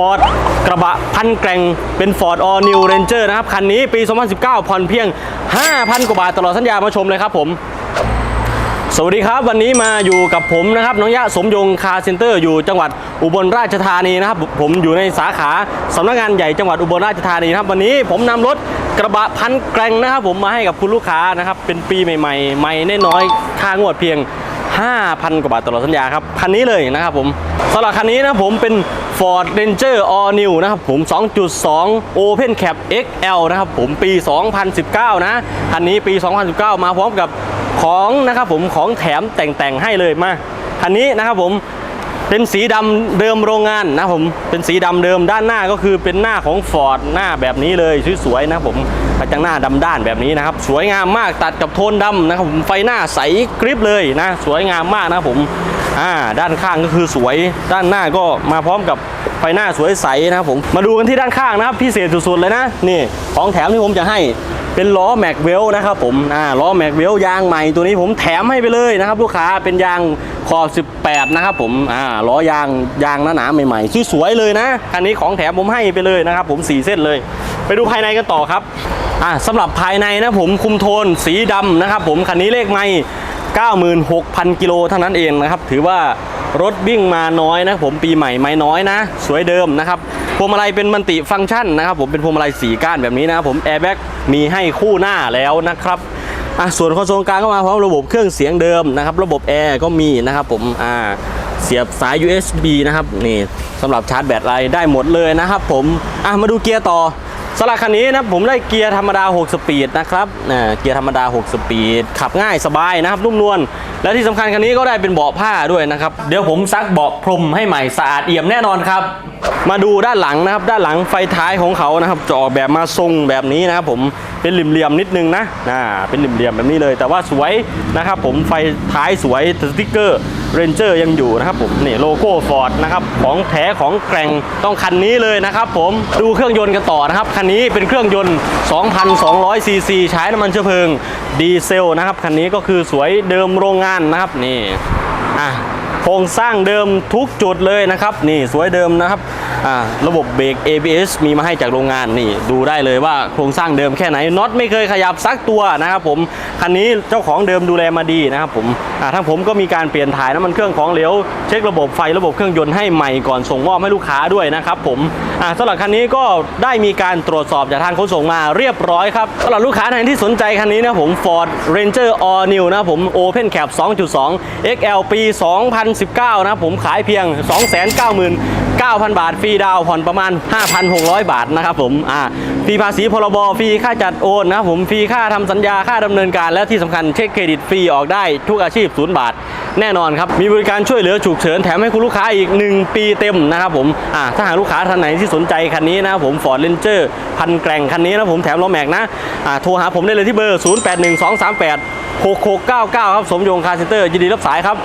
Ford กระบะพันแกร่งเป็น Ford All New Ranger นะครับ คันนี้ปี 2019 ผ่อนเพียง 5,000 กว่าบาทตลอดสัญญามาชมเลยครับผมสวัสดีครับวันนี้มาอยู่กับผมนะครับน้องยะสมยงคาร์เซ็นเตอร์อยู่จังหวัดอุบลราชธานีนะครับ ผมอยู่ในสาขาสำนักงานใหญ่จังหวัดอุบลราชธานีนะครับ วันนี้ผมนำรถกระบะพันแกร่งนะครับ ผมมาให้กับคุณลูกค้านะครับ เป็นปีใหม่ๆใหม่น้อยค่างวดเพียง 5,000 กว่าบาทตลอดสัญญาครับคันนี้เลยนะครับผมสำหรับคันนี้นะผมเป็น Ford Ranger All New นะครับผม 2.2 Open Cap XL นะครับผมปี 2019 นะ คันนี้ปี 2019 มาพร้อมกับของนะครับผมของแถมแต่งๆให้เลยมา คันนี้นะครับผมเป็นสีดำเดิมโรงงานนะผมเป็นสีดำเดิมด้านหน้าก็คือเป็นหน้าของ Ford หน้าแบบนี้เลยสวยๆนะผมกระจังหน้าดำด้านแบบนี้นะครับ สวยงามมากตัดกับโทนดำนะครับผมไฟหน้าใสกริบเลยนะ สวยงามมากนะผม อ่าด้านข้างก็คือสวย ด้านหน้าก็มาพร้อมกับไฟหน้าสวยใสนะครับผมมาดูกันที่ด้านข้างนะครับพิเศษสุดๆเลยนะนี่ของแถมที่ผมจะให้เป็นล้อแม็กเวลนะครับผมอ่าล้อแม็กเวลยางใหม่ตัวนี้ผมแถมให้ไปเลยนะครับลูกค้าเป็นยางขอบ 18 นะครับผมอ่าล้อยางยางหนาๆใหม่ๆสวยๆเลยนะคันนี้ของแถมผมให้ไปเลยนะครับผม 4 เส้นเลย ไปดูภายในกันต่อครับอ่าสำหรับภายในนะผมคุมโทนสีดำนะครับผมคันนี้เลขไม่ 96,000 กิโลเท่านั้นเองนะครับ ถือว่ารถวิ่งมาน้อยนะผมปีใหม่ไม่น้อยนะ สวยเดิมนะครับพวงมาลัยเป็นมันติฟังก์ชันนะครับ ผมเป็นพวงมาลัยสีก้านแบบนี้นะครับผมแอร์แบ็กมีให้คู่หน้าแล้วนะครับอะส่วนคอนโซลกลางก็มาพร้อมระบบเครื่องเสียงเดิมนะครับ ระบบแอร์ก็มีนะครับผมอ่าเสียบสาย USB นะครับนี่สำหรับชาร์จแบตอะไรได้หมดเลยนะครับผมอะมาดูเกียร์ต่อ สำหรับคันนี้นะผมได้เกียร์ธรรมดา 6 สปีดนะครับเกียร์ธรรมดา 6 สปีด ขับง่ายสบายนะครับนุ่มนวล และที่สำคัญคันนี้ก็ได้เป็นเบาะผ้าด้วยนะครับเดี๋ยวผมซักเบาะพรมให้ใหม่สะอาดเอี่ยมแน่นอนครับ มาดูด้านหลังนะครับ ด้านหลังไฟท้ายของเขานะครับจะออกแบบมาทรงแบบนี้นะครับผมเป็นเหลี่ยมๆนิดนึงนะอ่าเป็นเหลี่ยมๆแบบนี้เลย แต่ว่าสวยนะครับผมไฟท้ายสวยสติ๊กเกอร์เรนเจอร์ยังอยู่นะครับผมนี่โลโก้ฟอร์ดนะครับของแท้ของแกร่งต้องคันนี้เลยนะครับผมดูเครื่องยนต์กันต่อนะครับคันนี้เป็นเครื่องยนต์ 2,200ซีซีใช้น้ำมันเชื้อเพลิงดีเซลนะครับคันนี้ก็คือสวยเดิมโรงงานนะครับนี่อะโครงสร้างเดิมทุกจุดเลยนะครับ นี่สวยเดิมนะครับ ระบบเบรก ABS มีมาให้จากโรงงานนี่ ดูได้เลยว่าโครงสร้างเดิมแค่ไหนน็อตไม่เคยขยับสักตัวนะครับผมคันนี้เจ้าของเดิมดูแลมาดีนะครับผมทั้งผมก็มีการเปลี่ยนถ่ายน้ำมันเครื่องของเหลวเช็คระบบไฟระบบเครื่องยนต์ให้ใหม่ก่อนส่งมอบให้ลูกค้าด้วยนะครับผมสำหรับคันนี้ก็ได้มีการตรวจสอบจากทางขนส่งมาเรียบร้อยครับสำหรับลูกค้าท่านที่สนใจคันนี้นะผม Ford Ranger All New นะผม Open Cap 2.2 XL ปี 2019 นะผมขายเพียง 2 9 0 0 0 9,000 บาท ฟรีดาวผ่อนประมาณ 5,600 บาทนะครับผมอ่าฟรีภาษีพรบฟรีค่าจัดโอนนะครับผมฟรีค่าทำสัญญาค่าดำเนินการและที่สำคัญเช็คเครดิตฟรีออกได้ทุกอาชีพ0บาทแน่นอนครับ มีบริการช่วยเหลือฉุกเฉินแถมให้คุณลูกค้าอีก 1 ปีเต็มนะครับผมอ่าถ้าหากลูกค้าท่านไหนที่สนใจคันนี้นะครับผม Ford Ranger พันแกร่งคันนี้นะผมแถมล้อแม็กนะอ่าโทรหาผมได้เลยที่เบอร์ 081238 6699 ครับ สมยงคาร์เซ็นเตอร์ยินดีรับสายครับ